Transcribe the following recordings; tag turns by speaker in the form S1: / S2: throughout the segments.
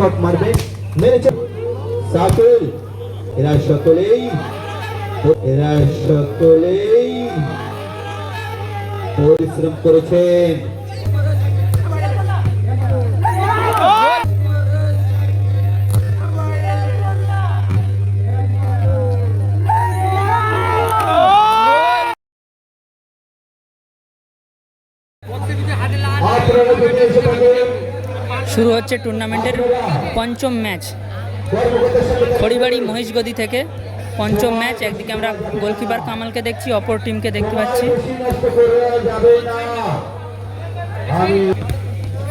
S1: Shot মারবে মেরেছে। সাকিল এরা সকলেই এরা সকলেই পরিশ্রম করেছেন।
S2: শুরু হচ্ছে টুর্নামেন্টের পঞ্চম ম্যাচ। খড়িবাড়ি মহিষগদি থেকে পঞ্চম ম্যাচ। একদিকে আমরা গোলকিপার কামালকে দেখছি, অপর টিমকে দেখতে পাচ্ছি।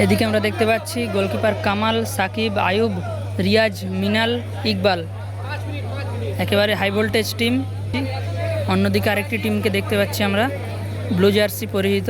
S2: এদিকে আমরা দেখতে পাচ্ছি গোলকিপার কামাল, সাকিব, আয়ুব, রিয়াজ, মিনাল, ইকবাল। একেবারে হাই ভোল্টেজ টিম অন্যদিকে আরেকটি টিমকে দেখতে পাচ্ছি আমরা, ব্লু জার্সি পরিহিত।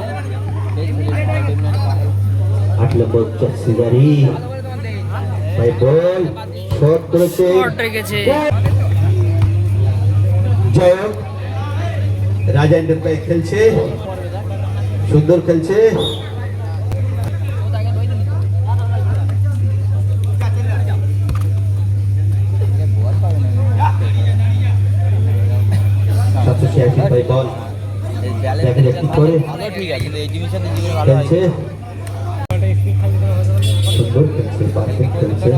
S1: আট নম্বর চক্সিদারি ভাই বল শট করেছে। জয়ক রাজেন্দ্র ভাই খেলছে। সুন্দর খেলছে। সাতশো ছিয়াশি ভাই বল দেখা যাক কি করে
S3: ঠিক আছে কিন্তু এই জিনিসটা তো জীবনে ভালো
S1: খেলছে। সুন্দর খেলছে পারফেক্ট খেলছে।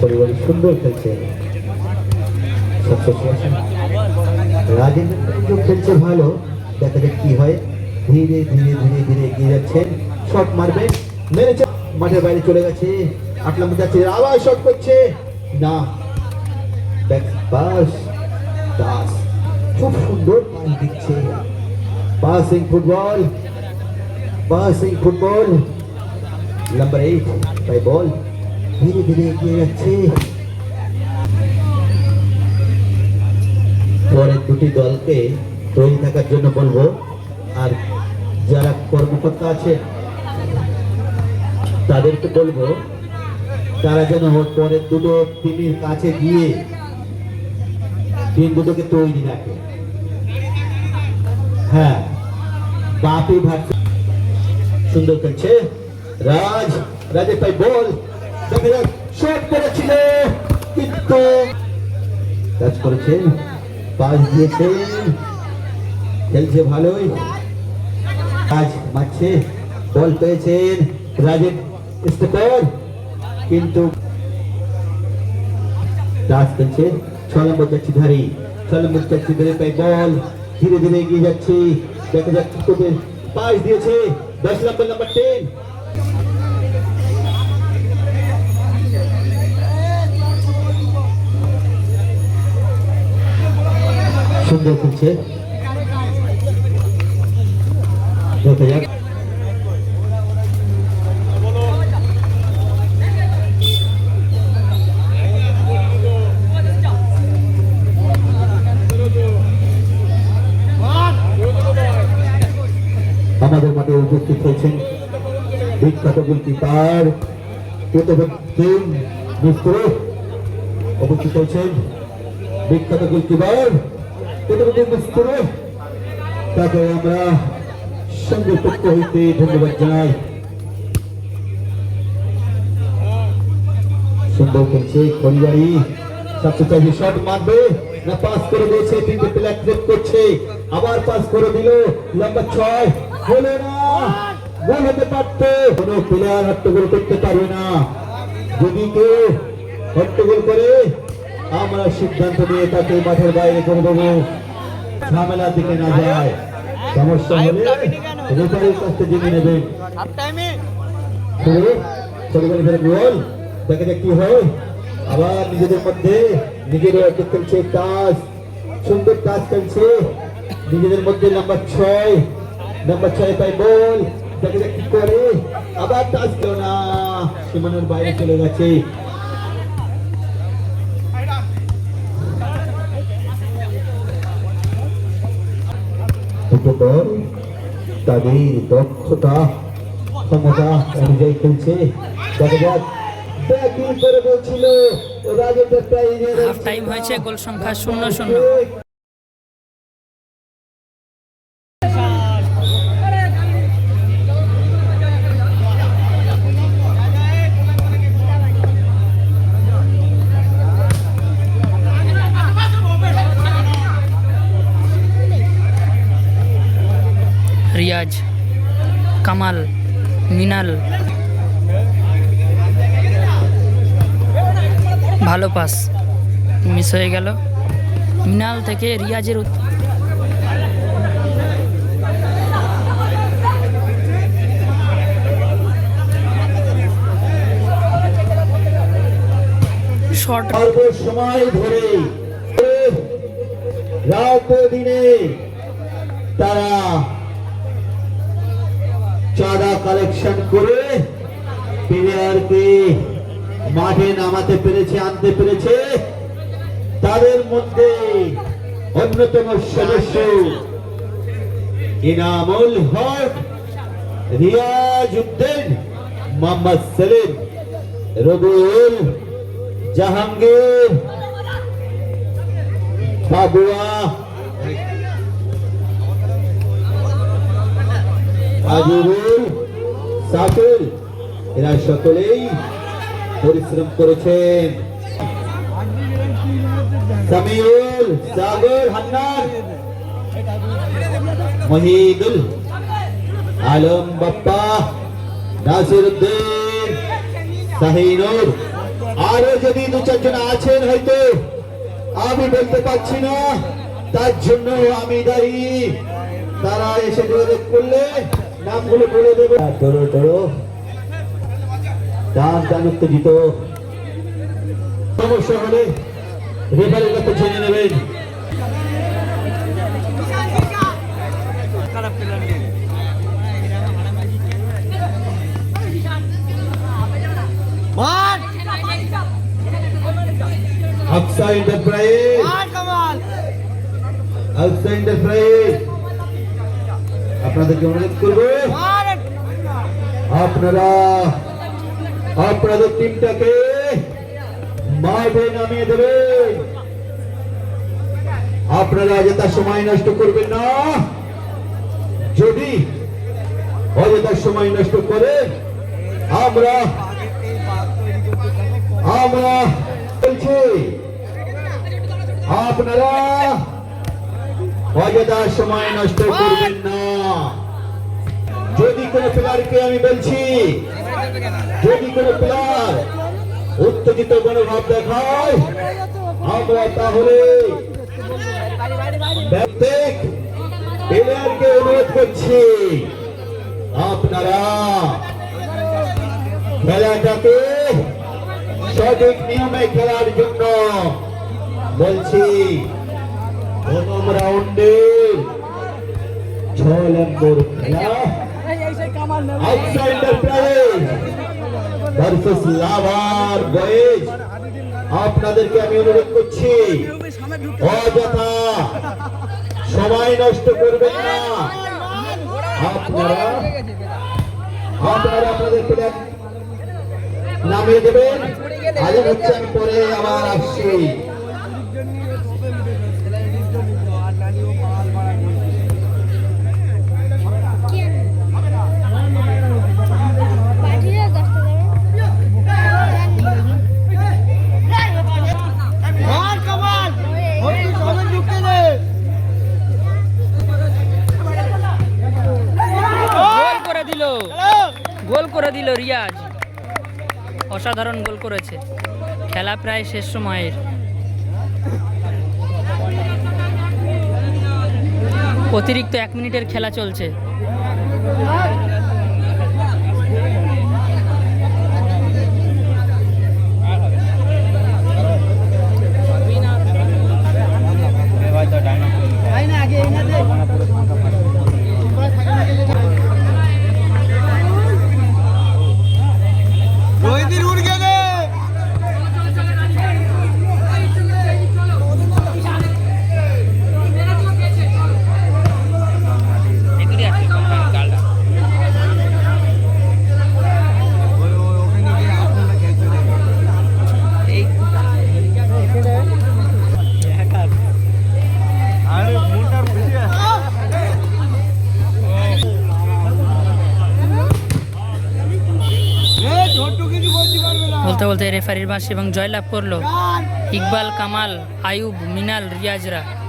S1: পরিবারের সুন্দর খেলছে। রাজেন্দ্র খেলছে ভালো। দেখা যাক কি হয়। ধীরে ধীরে ধীরে ধীরে এগিয়ে যাচ্ছেন শট মারবে, মেরেছে। মাঠের বাইরে চলে গেছে। আট নম্বর যাচ্ছে, আবার শট করছে। না। ব্যাক পাস দাস খুব সুন্দর পাস দিচ্ছে। Passing football. Passing football number eight by ball ধীরে ধীরে এগিয়ে যাচ্ছে পরের দুটি দলকে তৈরি থাকার জন্য বলব, আর যারা কর্মকর্তা আছে, তাদেরকে বলব, তারা যেন পরের দুটো টিমের কাছে গিয়ে টিম দুটোকে তৈরি রাখে। হ্যাঁ বাপি ভাবছে সুন্দর খেলছে। রাজ, রাজের পাই বল। শট করেছিল। কিন্তু কাজ করেছেন পাস দিয়েছেন খেলছে ভালোই। কাজ মারছে। বল পেয়েছেন রাজের স্টেপার কিন্তু দাস খেলছে। ছ নম্বর যাচ্ছি ছ নম্বর যাচ্ছি ধরে পাই বল। ধীরে ধীরে এগিয়ে যাচ্ছি। দেখা যাচ্ছে পাস দিয়েছে। দশ নম্বর নাম্বার টেন সুন্দর খেলছে দেখা যাক আমাদের মাঠে উপস্থিত হয়েছেন মিস্ত্র উপস্থিত হয়েছেন। বিখ্যাত গোলকিপার মিস্ত্র। তাকে আমরা সঙ্গে পক্ষ হইতে ধন্যবাদ জানাই। করে দিয়েছে আবার পাস করে দিল, লম্বা ছয়, হলো না। গোল হতে পারতো। কোনো প্লেয়ার হট্টগোল করতে পারবে না। যদি কেউ হট্টগোল করে, আমরা সিদ্ধান্ত নিয়ে তাকে মাঠের বাইরে করে দেবো। ঝামেলার দিকে না যায়। সমস্যা হলে রেফারির কাছ থেকে জেনে নেবেন গোল। দেখা যাক কি হয়? আবার নিজেদের মধ্যে নিজের একটা খেলছে টাচ সুন্দর টাচ খেলছে। নিজেদের মধ্যে নাম্বার ছয়। নাম্বার ছয় পাই বল দেখা কি করে? আবার না। বাইরে চলে গেছে। তাদের দক্ষতা, ক্ষমতা অনুযায়ী খেলছে। দেখা যাক।
S2: হয়েছে, গোল সংখ্যা শূন্য শূন্য। রিয়াজ, কামাল, মিনাল। ভালো পাস, মিস হয়ে গেল। মিনাল থেকে রিয়াজের শর্ট
S1: অল্প সময় ধরে রাত দিনে তারা চাঁদা কালেকশন করে প্লেয়ারকে মাঠে নামাতে পেরেছে, আনতে পেরেছে। তাদের মধ্যে অন্যতম সদস্য ইনামুল হক রিয়াজ উদ্দিন মোহাম্মদ সেলিম রবুল জাহাঙ্গীর, বাবুয়া এরা সকলেই পরিশ্রম করেছেন। সামিউল সাগর হান্নান, মহিদুল আলম বাপ্পা নাসির উদ্দিন শাহিনুর। আরও যদি দু চারজন আছেন হয়তো, আমি বলতে পারছি না, তার জন্য আমি দায়ী। তারা এসে যোগাযোগ করলে নামগুলো বলে দেবে টরো টরো। টান টান উত্তেজিত। সমস্যা হলে রেফারের আপনাদেরকে অনুরোধ করব, আপনারা, আপনাদের টিমটাকে মাঠে নামিয়ে দেবেন আপনারা অযথা সময় নষ্ট করবেন না। যদি অযথা সময় নষ্ট করে আমরা আমরা বলছি, আপনারা অযথা সময় নষ্ট করবেন না। যদি কোনো প্লেয়ারকে আমি বলছি, যদি কোনো প্লেয়ার উত্তেজিত মনোভাব দেখায় তাহলে অনুরোধ করছি, আপনারা খেলাটাকে সঠিক নিয়মে খেলার জন্য বলছি, প্রথম রাউন্ডে ছ নম্বর খেলা। Outsider prize versus lover boys আপনাদেরকে আমি অনুরোধ করছি, অযথা সময় নষ্ট করবেন না। আপনারা আপনারা আপনাদের প্লেয়ার নামিয়ে দেবেন। আজ হচ্ছে আমি পরে আবার আসছি।
S2: গোল করে দিল। গোল করে দিল রিয়াজ। অসাধারণ গোল করেছে। খেলা প্রায় শেষ সময়ের। অতিরিক্ত এক মিনিটের খেলা চলছে।
S3: বলতে
S2: বলতে রেফারির বাঁশি এবং জয়লাভ করল। ইকবাল কামাল আয়ুব মিনাল রিয়াজরা।